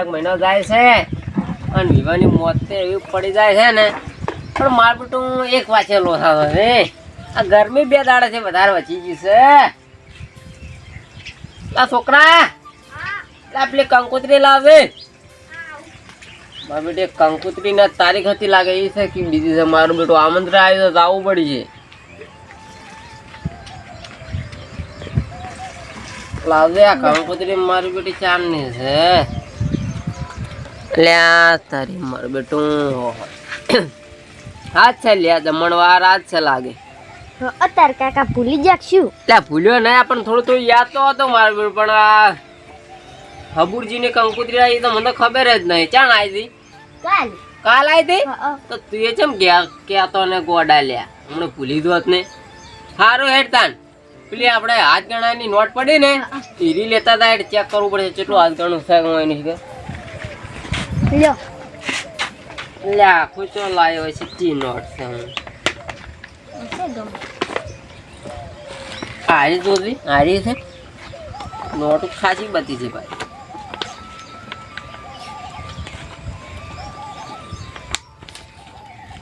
વૈશાખ મહિનો જાય છે અને વિવાની મોત એવી પડી જાય છે ને. પણ માર બેટું એક વાંચેલો થતો છે આ ગરમી બે દાડે છે, વધારે વચી ગઈ છે. આ છોકરા પેલી કંકોત્રી લાવે મારું બેટું કંકોત્રી ના તારીખ હતી લાગે એ છે કે બીજી છે, મારું બેટું આમંત્રણ આવ્યું તો આવવું પડી છે. લાવજે આ કંકોત્રી મારી બેટી ચાંદની છે. લ્યા તારી મર બેટું આજ છે લ્યા જમણવાર આજ છે લાગે. અત્યારે કાકા ભૂલી જાશું લ્યા ભૂલ્યો નહીં પણ થોડું થોડું યાદ તો હતો મારું પણ આ હબુરજીની કંકુતરી આવી તો મને ખબર જ નહીં. ચાણ આવી હતી? કાલ. કાલ આવી હતી? તો તું ચમ ગયા તો ને ગોડા લ્યા. હમણાં ભૂલી દો ને. સારું હેડ તાન. પેલી આપણે હાથ ગણાની નોટ પડી ને ઈરી લેતા હતા ચેક કરવું પડે કેટલું હાથ ગણું છે હું એની લ્યો. લ્યા ખુશો લાયો હોય સિત્તી નોટ છે હું હારી જોજી હારી છે? નોટ ખાસી બધી છે ભાઈ.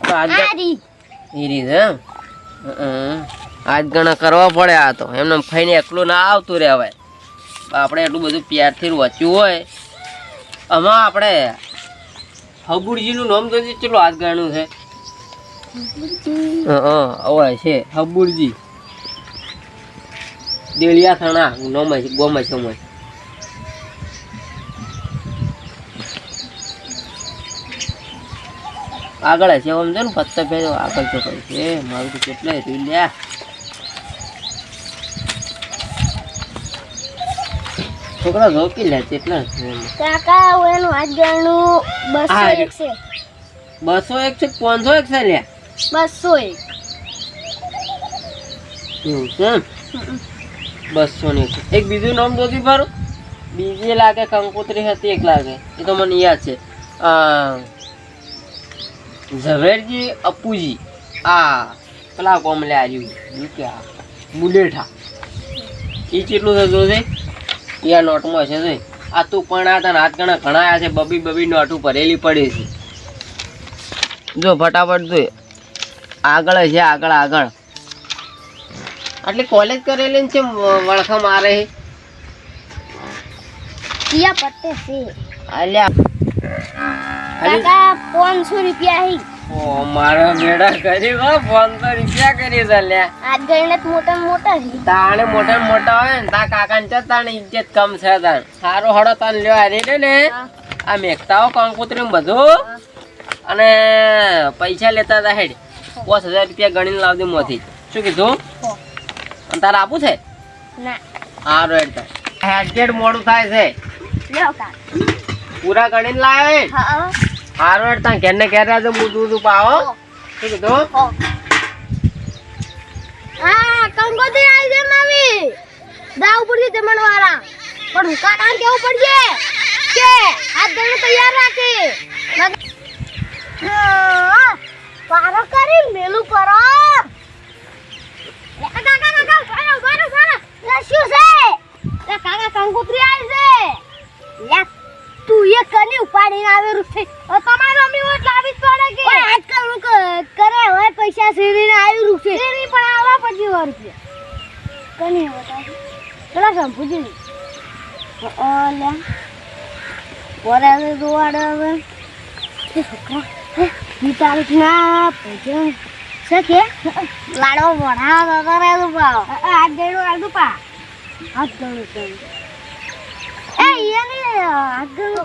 તો છે? આજ ગણા કરવા પડે આ તો. એમને ફઈને એકલું ના આવતું રહેવાય આપણે એટલું બધું પ્યારથી વચ્યું હોય. આમાં આપણે હબુરજીનું નામ તો કેટલું હાથ ગણું છે? હા હોય છે. હબુરજી દેળિયા થાણા નોમાં છે ગોમાં છે મોય આગળ છે આમ છે ને પત્તા ભેજો આગળ તો કઈ છે મારું તો કેટલા લ્યા. છોકરા રોકી લે કેટલા? કાકા હું એનું હાથ બસો એક છે. બસો એક છે પાંચસો એક છે લે બસો એક. એવું છે? બસો ને એક. બીજું નામ જોતી ફરું બીજી લાગે કંકોત્રી હતી એક લાગે. એ તો મને યાદ છે. ઝવેરજી અપ્પુજી. આ પેલા કોમલે આવ્યું કે આ બુલેઠા. એ કેટલું થતું છે આ નોટમાં છે જોઈ આ તું પણ આ તને હાથ ઘણા ઘણાયા છે બબી બબી નોટું ભરેલી પડી છે. જો ફટાફટ જોઈ આગળ છે આગળ આગળ. આટલી કોલેજ કરેલી ને છે વળખા મારે? છે? અલ્યા. કાકા પાંચસો રૂપિયા હી. ઓ મારા બેડા કરી પાંચસો રૂપિયા કરી દે ગણને મોટા મોટા છે. તાણે મોટા મોટા હોય ને તા કાકા ને તાણે ઇજ્જત કમ છે તાણ સારો હળો તાન લ્યો હારી રે ને. આ મેકતાઓ કંકોત્રી ને બધું. અને પૈસા લેતા હતા હેડ. પાંચ હજાર રૂપિયા ગણીને લાવતી મોથી. શું કીધું. અને તારે આપું છે? ના. હારો હેડ તાર. હેડ મોડું થાય છે. પૂરા ગણીને લાવે? હા. હારો હેડ તાર ઘેર ને ઘેર રહેજો હું. દૂધ પાવો શું કીધું? હો. કંકોત્રી આવી છે માવી દાવ પડશે જમણવાળા પણ હું કાકાને કેવું પડશે? કે હાથ ગણું તૈયાર રાખે. પારો કરી મેલું કરો. કાકા કાકા પારો પારો શું છે? કાકા કંકોત્રી આવી છે. તું એ કની ઉપાડીને આવેલું છે? તમારે અમી આવી જ પડે કે? આજકાલ હું કરે હોય પૈસા શેરીને આવેલું છે. સીરી પણ આવા પછી વાર છે. કની બતા પેલા સંપૂજી લે. પોરે હવે જોવાડે હવે. છોકરા હે, ના પૈસા છે કે? લાડો વડા વગર હાથ ગણું આલું પા હાથ ગણું ગણું એ ઈયાની હાથ ગણું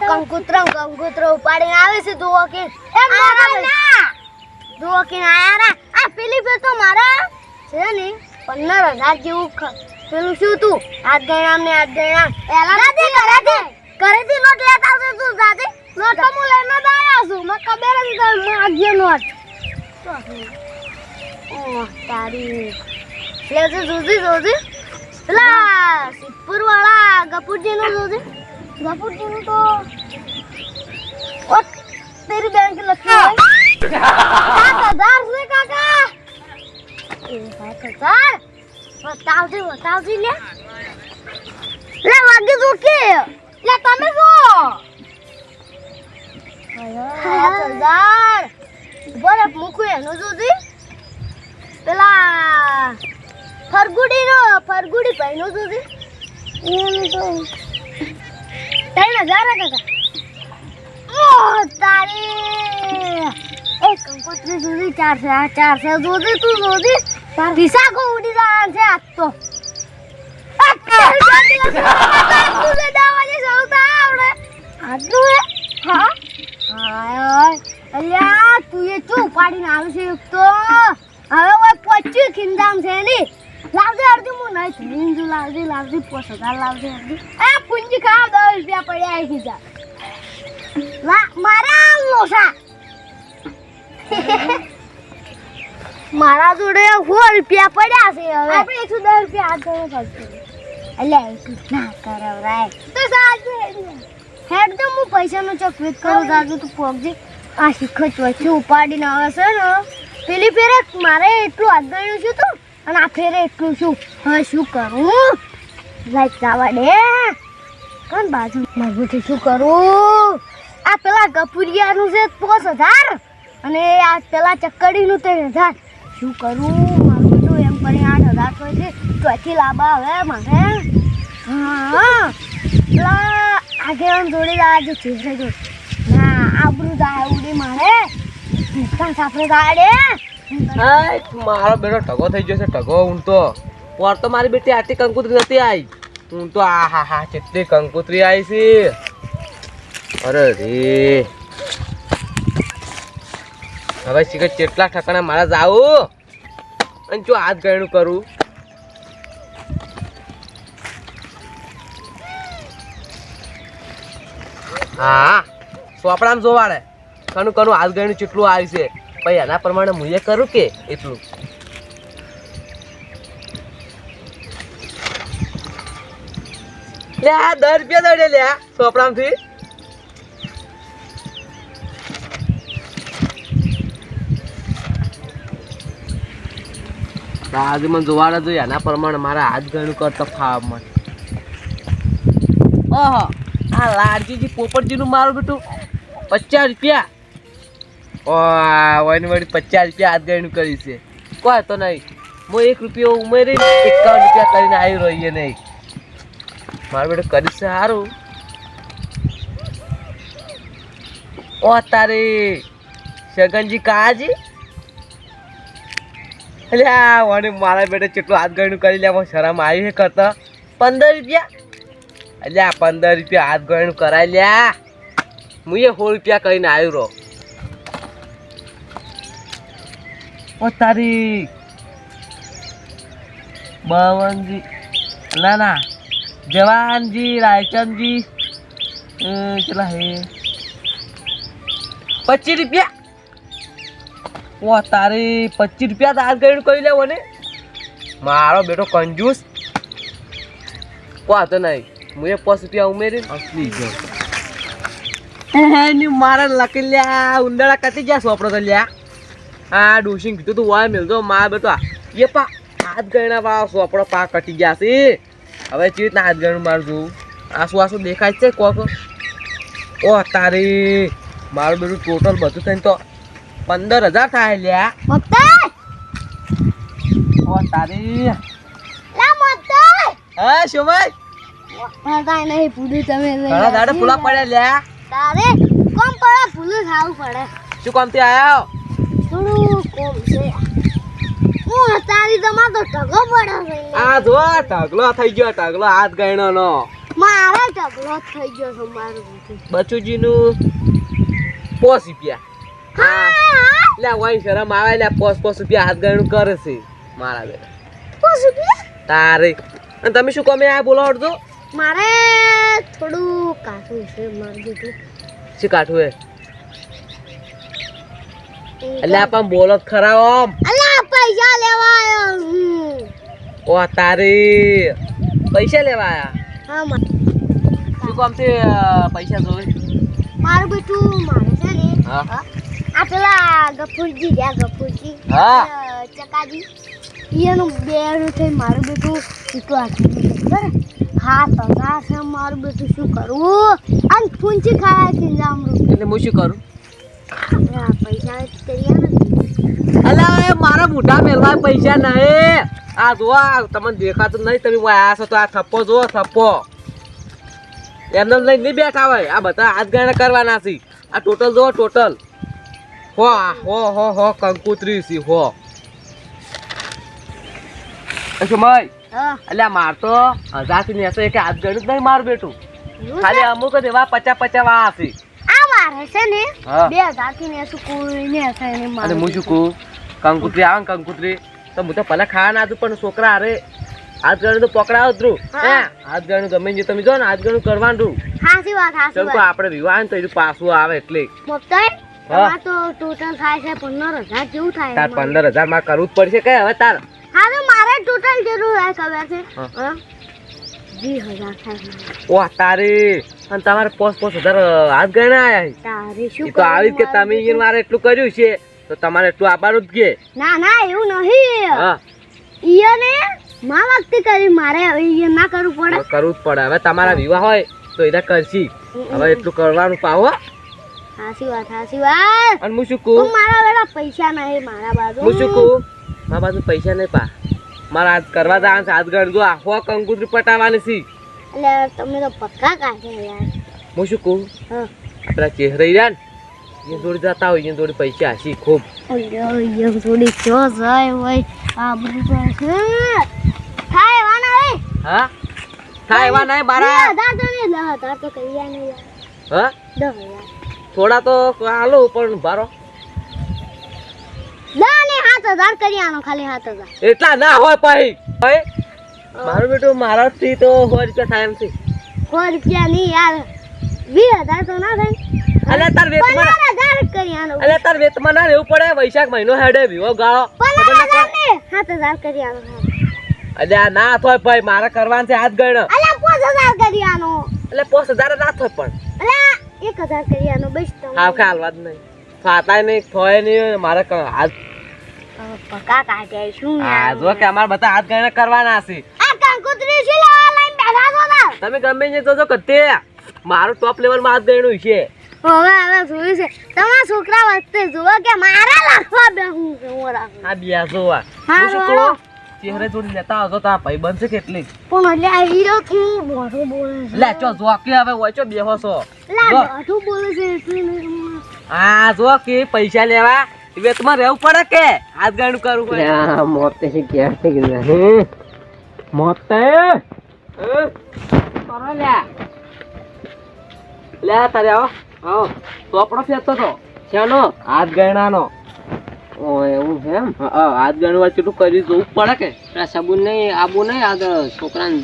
કંકુત્ર કંકુત્ર ઉપાડીને આવે છે દુઓ કે દુઓ કે આયા આ પેલી પે તો મારા છે ને પંદર હજાર જેવું પેલું શું તું? હાથ ગણામ ને હાથ ગણામ એલા દાદી કરેથી કરેથી નોટ લેતા આવશે તું દાદી. નોટ તો હું લઈને જ આવ્યા છું મને ખબર જ નથી માગ્યો નોટ. ઓહ તારી. લેજે જોજી જોજી. પેલા સિદ્ધપુર વાળા ગપુરજી નું જોજે. નું તો ઓટ તેરી બેંક લખી સાત હજાર છે કાકા. એ સાત હજાર? બતાવજે બતાવજે લે. લે વાગે જો કે? લે તમે જો. સરદાર બોલે મુખું એનું સુધી. પેલા ફરગુડી નો ફરગુડી સુધી. એનું તો ત્રણ હજાર ઓ તારી. એક કંકોત્રી સુધી ચારસો, આ ચારસો સુધી, તું સુધી. દિશા કો ઉડી જવાનું છે આજ તો. અલ્યા, તું એ ચૂ પાડીને આવે તો. હવે પચ્યું ખીંદામ છે ની લાવજે અડધી હું નહીં ખીંદુ લાવજે લાવજે પોસ હજાર લાવજે અડધી. એ પૂંજી ખાવ દસ રૂપિયા પડ્યા આવી જા લા મારા લોસા. મારા જોડે સો રૂપિયા પડ્યા છે હવે. આપણે એકસો દસ રૂપિયા હાથ ધરો પડશે એટલે એટલું ના કરાવરાય તો સાચું હેડ તો હું પૈસાનું ચકવેત કરું દાદુ તું પગજે. આ શીખો ચોથી ઉપાડીને આવે છે ને. પેલી ફેરે મારે એટલું આગળ છું તું. અને આ ફેરે એટલું શું હવે શું કરું? લાઈટ જવા દે. કોણ બાજુ? મારું શું કરું? આ પેલા ગપુરિયાનું છે પાંચ હજાર અને આ પેલા ચક્કડીનું ત્રણ હજાર. શું કરું? મારું બધું એમ કરી આઠ હજાર તો છે. ચોથી લાંબા હવે મારે. હા. પેલા આગેવાન જોડે આજે છે. ના, આબરું જાય ઉડી મારે. નુકસાન સાપરે જાય હાય, મારો બેટો ટગો થઈ ગયો છે ટગો હું તો પર તો મારી બેટી આટલી કંકુતરી નથી આવી હું તો આ હા હા કેટલી કંકુતરી આવી છે. અરે રે. હવે શીખે કેટલા ઠકાણા મારા જાવું અને જો હાથ ગયણું કરું. હા સોપડામાં જોવાડે. કનું કનું હાથ ગયણું ચેટલું આવી છે. પછી એના પ્રમાણે હું એ કરું કે એટલું? લે, આ દસ રૂપિયા દડે, લે સોપડામાંથી. આજે મને એના પ્રમાણે મારા હાથ ગણું કરતો ખાવા મને ઓહો, આ મારું બેટું પચાસ રૂપિયા. ઓય વળી પચાસ રૂપિયા ગણું કરી છે. કોઈ તો નહીં. હું એક રૂપિયો ઉમેરી એકાવન રૂપિયા કરીને આવી રહીએ નહીં. મારું બેટો કરીશ સારું ઓ, તારી. શગનજી કાજી આ વળી મારા બેટે કેટલું હાથ કરી લે શરમ આવી છે કરતા. પંદર રૂપિયા? અલ્યા પંદર રૂપિયા હાથ ગણું કરાવી લ્યા. હું એ સો રૂપિયા કરીને આવ્યો રહો ઓ તારીખ બાવનજી. ના ના. જવાનજી રાયચંદજી. કેટલા હે? પચીસ રૂપિયા. ઓ તારી પચીસ રૂપિયા તાર ગયું કરી લેવો ને? મારો બેટો કંજૂસ. વાતો નહીં. હું એ પાંચ રૂપિયા ઉમેરી અસલી એની મારે લખી લ્યા ઉંદરા કટી ગયા સોપડો તો લ્યા. આ ડોશીને કીધું તું વાય મેલજો મારા બેટો એ પા હાથ ગણા પા સોપડો પા કટી ગયા છે. હવે ચી રીતના હાથ ગણું મારું જોવું? આસુ આસુ દેખાય છે કોક? ઓ તારી. મારું બધું ટોટલ બધું થઈને તો પંદર હજાર થાય લ્યા. ઓ તારી. હા શોભાઈ. પતા નહીં પૂરું તમે ઘણા દાડે ફૂલા પડ્યા લ્યા. તારે કોમ પડે ભૂલું ખાવું પડે. શું કામથી આયો થોડું કોમ છે. હું તારી તમાર તો ઢગો પડે છે. આ જો ઢગલો થઈ ગયો ટગલો હાથ ગયણો નો મારે થઈ ગયો છે મારું. પોસ રૂપિયા. લે વાઈ શરમ આવે લે પોસ પોસ રૂપિયા હાથ ગયણું કરે છે. મારા બેટા. પોસ રૂપિયા? તારે. અને તમે શું કમે આ બોલો અડધો? મારે થોડું કાઠું છે મારું શું કાઠું હે એટલે પણ બોલો ખરા ઓમ. અલા પૈસા લેવા આવ્યો હું. ઓ તારી પૈસા લેવા આયા? હા મા- શું કામ અ, પૈસા જોવે? મારું બેટું મારે છે ને. હા. આ પેલા ગફુરજી રહ્યા ગફુરજી. હા. ચકાજી. એનું બેનું થઈ મારું બેટું ચીટું આખી બરાબર હા તો છે મારું બેટું શું કરવું અને ફૂંચી ખાવા છે જામરું એટલે હું શું કરું? અલા મારા મોઢા મેલવા પૈસા નહીં. આ જો તમને દેખાતું નહીં તમે આયા છો તો આ થપ્પો જો થપ્પો. એમને લઈને નહીં બેઠા હોય. આ બધા હાથ ગાણા કરવાના છે. આ ટોટલ જો ટોટલ. હો હો હો હો કંકુત્રી છે હો. એટલે માર તો હજારથી નેસો એક હાથ ગણ્યું જ નહીં મારું બેટું. ખાલી અમુક જ એવા પચા પચા વા હશે મારે છે ને ને શું કોઈને હશે ને અને હું શું કહું? કંકુત્રી આવે ને કંકુત્રી. તો હું તો ભલે ખાવા ના પણ છોકરા અરે હાથ ગણું તો પકડાવ જ હા. હાથ ગણું ગમે તે તમે જો ને હાથ ગણું કરવાનું રૂ હાસી વાત આપણે વિવાહ ને તો એનું પાછું આવે એટલે. મોકતાઈ હા. તો ટોટલ થાય છે પંદર હજાર જેવું થાય તાર અમારે. પંદર હજારમાં કરવું જ પડશે કે હવે તાર? હા તો મારે ટોટલ જરૂર થાય ખબર છે. હા. હા વીસ હજાર થાય મારે. ઓહ તારે. અને તમારે પોસ પોસ હજાર હાથ ગણા આયા તારે શું તો આવી કે તમે મારે મારે એટલું કર્યું છે તો તમારે એટલું આપવાનું જ કે. ના ના એવું નહીં. હા. ઈયને માં વખતે કરી મારે હવે ઈએ ના કરવું પડે. કરવું જ પડે. હવે તમારા વિવાહ હોય તો એના કરશી. હવે એટલું કરવાનું પાવો હાસી વાત હાસી વાત. અને હું શું કહું? મારા વેળા પૈસા નહીં મારા બાજુ. હું શું કહું? મારા બાજુ પૈસા નહીં પા. મારા આજ કરવા તા હાથ ગણ જો આખો કંકુતરી પટાવવાની છે એટલે તમે તો પક્કા કાઢે યાર. હું શું કહું? હા. આપણા ચહેરા ને એ જોડે જતા હોય એ જોડે પૈસા હસી ખૂબ. ઓય ચો જાય હોય આ બધું તો થાય વાના રે હા? થાય એવા નહીં બારા. મારા તો નહીં હજાર તો કઈ નહીં યાર. હા? થોડા તો હાલો પણ ભારો. ના ને સાત હજાર આનો ખાલી સાત હજાર. એટલા ના હોય ભાઈ. ભાઈ મારું બેટું મારાથી તો સો રૂપિયા થાય એમ છે. સો રૂપિયા નહીં યાર. વીસ હજાર તો ના થાય. અલ્યા તાર વેતમાં હજાર કરિયાનો અલ્યા તાર વેતમાં ના રહેવું પડે. વૈશાખ મહિનો હેડે વિવો ગાળો. સાત હજાર કરી આનો. અલ્યા ના થાય ભાઈ. મારે કરવાનું છે હાથ ગણ. અલ્યા પાંચ હજાર કરિયાનો એટલે પાંચ હજાર ના થાય પણ. અલ્યા એક હજાર કરિયાનો બસ તમે હાવ કે હાલવા નહીં. થાતાય નહીં થોય નહીં મારે હાથ હવે કાઢે શું આ જો કે અમારે બધા હાથ ગણ કરવાના છે. આ કંકુતરી છે લેવા લઈને બેઠા છો તાર તમે ગમે તે જોજો કતે મારું ટોપ લેવલમાં હાથ ગણ્યું છે. હવે હવે જોયું છે. તમારા છોકરા વચ્ચે જુઓ કે મારા લાખવા બે હું છે હું રાખું. આ બિયા જોવા હા, હું શું રોડો. કહું? ચહેરે જોડી લેતા આવજો તો ભાઈ બનશે કેટલી પણ એટલે આ હીરો કેવું મોઢું બોલે છે. લે ચો જો કે હવે હોય ચો બેહો છો. એટલે જો. બોલે છે એટલે આ જો કે પૈસા લેવા. વેતમાં રહેવું પડે કે? હાથ ગાડું કરવું પડે? મોતે છે ક્યાં છે કે નહીં. મોતે કરો લે. લે તારે આવો. આવો. ચોપડો ફેરતો તો. શેનો? હાથ ગણાનો ઓ એવું છે એમ? હા હાથ ગણવા કેટલું કરી જોવું પડે કે? આ સાબુ નહીં આબુ નહીં આ તો છોકરાને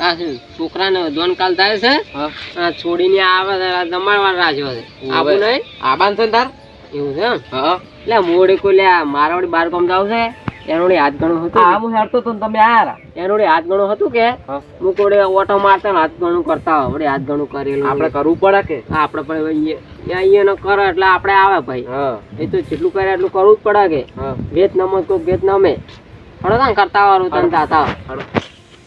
આ છે છોકરાને જોન કાલ થાય છે? હા. છોડીને આવે દમાડવા રાખ્યો છે. આબુ નહીં? આબાન છે ને તાર? એવું છે એમ? હા. એટલે મોડે કોઈ લે મારા વળી બાર કામ જાવ છે એનું હાથ ગણું હતું આ હું હેરતો તો તમે આયા એનું હાથ ગણું હતું કે? હા. હું કોડે ઓટો મારતા હાથ ગણું કરતા વળી હાથ ગણું કરેલું. આપણે કરવું પડે કે? હા, આપણે પણ અહીંયા કરે એટલે આપણે આવે ભાઈ. હા. એ તો જેટલું કરે એટલું કરવું જ પડે કે? હા. વેત નમો કોઈ વેત નમે હળો તાન કરતા વાળું તને તાતા.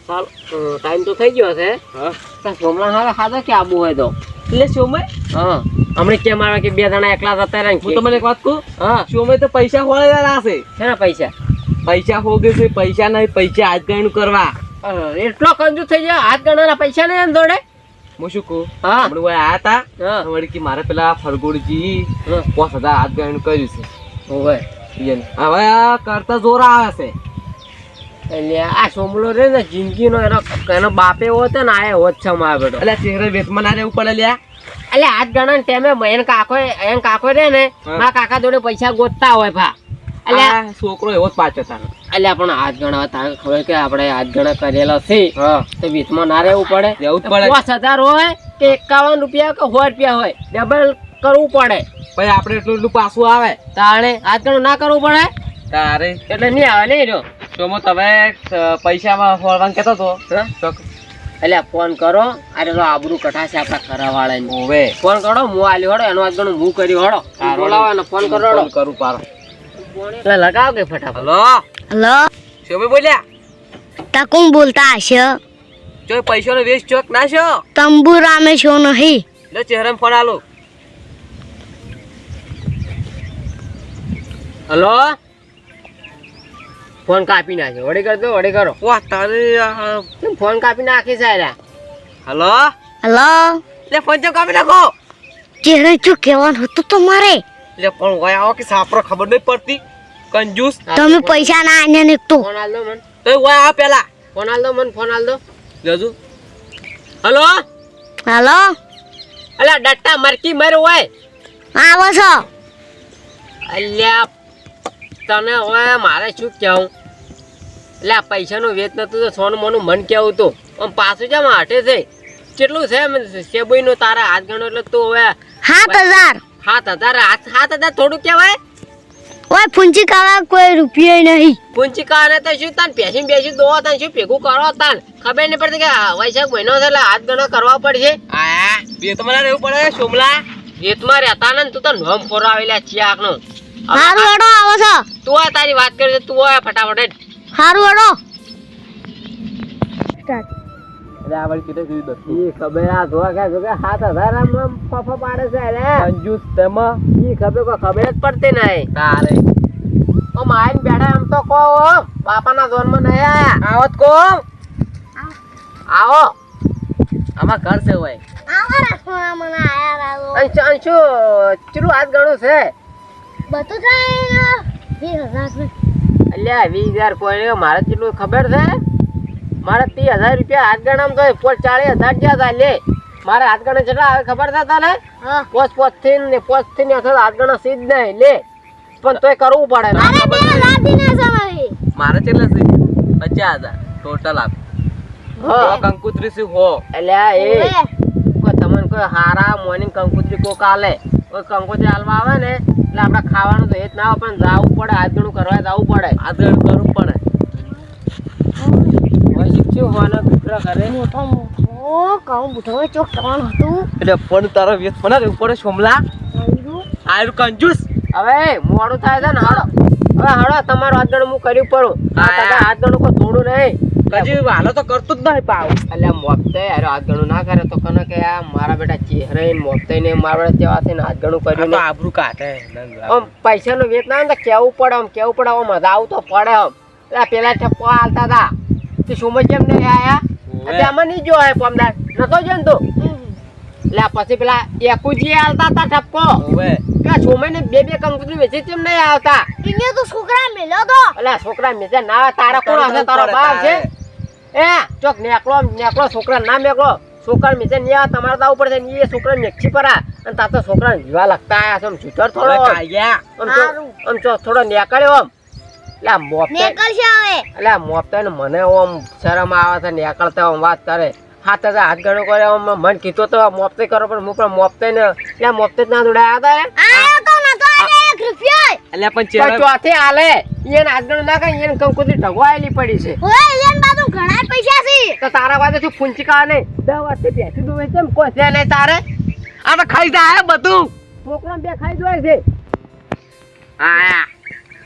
ટાઈમ તો થઈ ગયો છે. હા. હમણાં હવે ખાધો કે આબુ હોય તો? એટલે શોમય હા હમણે કેમ આવે કે બે જણા એકલા જતા રહે હું તમને એક વાત કહું? હા. શોમય તો પૈસા હોળેલા છે છે ને પૈસા? પૈસા હોગે છે પૈસા નહીં પૈસા હાથ ગણું કરવા. એટલો કંજૂસ થઈ જાય હાથ ગણવાના પૈસા નહીં જોડે? હું શું કહું? હા. હમણાં ઓય આયા તા હા. વળી કે મારે પેલા ફરગોડજી હા. પાંચ હજાર હાથ ગણું કર્યું છે. હોવે. હવે કરતા જોર આવે છે. એટલે આ સોમલો રે ને જિંદગીનો એનો એનો બાપે હોત ને આ એવો છે મારો બેટો. એટલે ચહેરે વેતમાં ના રહેવું પડે લ્યા એટલે હાથ ગણન ટેમે એને કાકો એને કાકો રે ને મારા કાકા જોડે પૈસા ગોતતા હોય ભા. એટલે છોકરો એવો જ પાછો તારો એટલે પણ હાથ ગણા તારે ખબર કે આપણે આજ ગણા કરેલો છે. તો વીસમાં ના રહેવું પડે. રહેવું પડે. પાંચ હજાર હોય કે એકાવન રૂપિયા કે સો રૂપિયા હોય ડબલ કરવું પડે. આપડે આપણે એટલું એટલું પાછું આવે. તારે હાથ ગણું ના કરવું પડે. તારે. એટલે નહીં આવે નહીં રહ્યો. શોમો તમે પૈસામાં ફોરવાનું કહેતો હતો એટલે ફોન કરો. અરે તો આબરૂ કઠાશે આપણા ખરા વાળાની હવે ફોન કરો હું આલી હળો એનો ગણું હું કરી હળો બોલાવાનો ફોન કરો હળો કરું પારો. એટલે લગાવ કે ફટાફટ. હલો? હલો? શોમે બોલ્યા? તા કોણ બોલતા હશે? જો પૈસાનો વેસ્ટ ચોક ના છો? તંબુરા મેં છો નહીં. લે ચહેરામાં ફોન આલો. હલો? ફોન કાપી નાખ્યો વળી કરતો વડે કરો. વાહ તારે કેમ ફોન કાપી નાખી સાયરા હલો? હલો? લે ફોન ચમ કાપી નાખો? ચહેરે શું કહેવાનું હતું તમારે લે પણ હોય આવો કે સાપરો ખબર નહીં પડતી. કંજૂસ. તમે પૈસા ના આને ને તો. ફોન આલ દો મન. તો હોય આ પેલા. ફોન આલ દો મન ફોન આલ દો. લેજો હલો? હલો? અલા ડટ્ટા મરકી મર હોય. આવો છો. અલ્યા તને હવે મારે શું કહેવું? એટલે આ પૈસાનું વેચ નતું તો સોનું મોનું મન કહેવું તો? આમ પાછું છે હાટે છે કેટલું છે એમ સેબુઈનું તારા હાથ ગણો એટલે તું હવે સાત હજાર. સાત હજાર સાત હજાર થોડું કહેવાય? ઓય ફૂંચી કાવા કોઈ રૂપિયા નહીં. પૂંચી કારે તો શું તાન પેસી બેસી દો તાન શું ભેગું કરો તાન? ખબર નહીં પડતી કે આ વૈશાખ મહિનો છે એટલે હાથ ગણો કરવા પડશે. આ બે રહેવું પડે સોમલા રેતમાં રહેતા ને તું તો નોમ ફોરાવેલા ચિયાકનું હારું હેડો આવો છો. તું આ તારી વાત કરી તું આ ફટાફટ. હારું અરે ઈ ખબર આ ધોવા કે જોકે સાત હજાર આમ આમ પાડે છે રે કંજૂસ તેમાં. ઈ ખબર કોઈ ખબર જ પડતી નહીં. તારે. ઓ માઈન બેઠા એમ તો કહો હો. બાપાના જોનમાં નહીં આયા. આવત કો આવો. આમાં ઘર છે હોય. આવો મને આયા અંશુ હાથ ગણું છે? બધું થાય વીસ હજાર. અલ્યા વીસ હજાર કોઈ મારે કેટલું ખબર છે? મારે ત્રીસ હજાર રૂપિયા હાથ ગણામ તો પોચ ચાળીસ હજાર ગયા હતા લે. મારે હાથ ગણા જેટલા આવે ખબર છે તને? હા. પોચ પોચથી ને પોચથી ને અથવા હાથ ગણા સીધ નહીં લે. પણ તોય કરવું પડે મારે કેટલા છે પચાસ હજાર ટોટલ આપ. હા. કંકુત્રી શું હો? એટલે એ. કોઈ તમને કોઈ હારા મોર્નિંગ કંકુત્રી કોક આલે. કંકોત્રી હાલમાં આવે ને એટલે આપણે ખાવાનું તો એ જ ના આવે પણ જાવું પડે હાથ ગણું કરવા જવું પડે. આગળ કરવું પડે. તમારું હાથ ગણું હું કર્યું પડું. હાથ ગણું કોઈ થોડું નહીં. હજી વાલો તો કરતો જ નહીં પાવ. એટલે મોપતે અરે હાથ ગણું ના કરે તો કને કે આ મારા બેટા ચહેરે મોપતે ને મારા બેટા તેવા થઈને ને હાથ ગણું કર્યું ને. આબરૂ કાઢે. આમ પૈસાનું વેત ના ને તો કેવું પડે આમ કેવું પડે આમ મજા આવું તો પડે આમ. પેલા પેલા ઠપ્પો હાલતા હતા. તે સુમજ કેમ નહીં આયા એટલે આમાં નહીં જો હે પમદાર? નતો જો ને તું? એટલે પછી પેલા એકુજી હાલતા હતા ઠપકો. કે સોમે ને બે બે કંકુતરી વેચી તેમ નહીં આવતા. એને તો છોકરા મેલ્યો તો. એટલે છોકરા મેચે ના તારા કોણ હશે? તારો બાપ છે? એ ચોક નેકળો નેકળો છોકરા ના મેકળો છોકરા મેચે આવે તમારે આવું પડશે ને એ છોકરા મેક્ષી પરા. અને તો છોકરા જીવા લગતા આયા છે આમ છૂટર થોડો આમ ચો- થોડો નેકળ્યો આમ. લા મોપતે નીકળશે હવે. આ મોપતે ને મને આમ શરમ આવે છે નેકળતા આમ વાત કરે. હાથ જ હાથ ગણો કરે આમ મન કીધો તો મોપતે કરો પણ હું પણ મોપતે ને એટલે આ મોપતે જ ના દોડાયા હતા આયો તો નતો આજે એક રૂપિયો. એટલે પણ ચોથે આલે. એને હાથ ગણો ના કરે એને કંકુતરી ઢગવાયેલી પડી છે. ઓય એન બાજુ ઘણા પૈસા છે. તો તારા પાસે શું ફૂંચી કા નહીં? દસ વર્ષથી બેસી દુવે છે કોઈ છે નહીં તારે? તો ખાઈ જાય બધું. છોકરા બે ખાઈ જોય છે. હા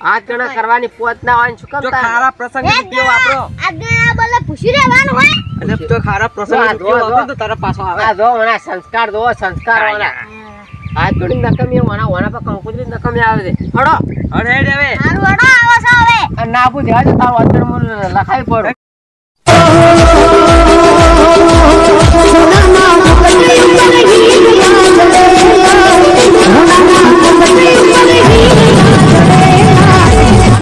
આ ગણા કરવાની પોત ના હોય ને શું કામ તારે? ખારા પ્રસંગ વીડિયો વાપરો. આગળ બોલે પૂછી રહેવાનું હોય. અને તો ખારા પ્રસંગ જો, વાપરો તો તારા પાછો આવે. આ જો મને સંસ્કાર દો સંસ્કાર વાળા આ જોડી નકમી વણા વણા પર કંકુતરી નકમી આવે છે. હડો. હેડ હવે. હારું હડો આવો છો હવે. ના પૂછે આજે તારું અંદર મને લખાઈ પડો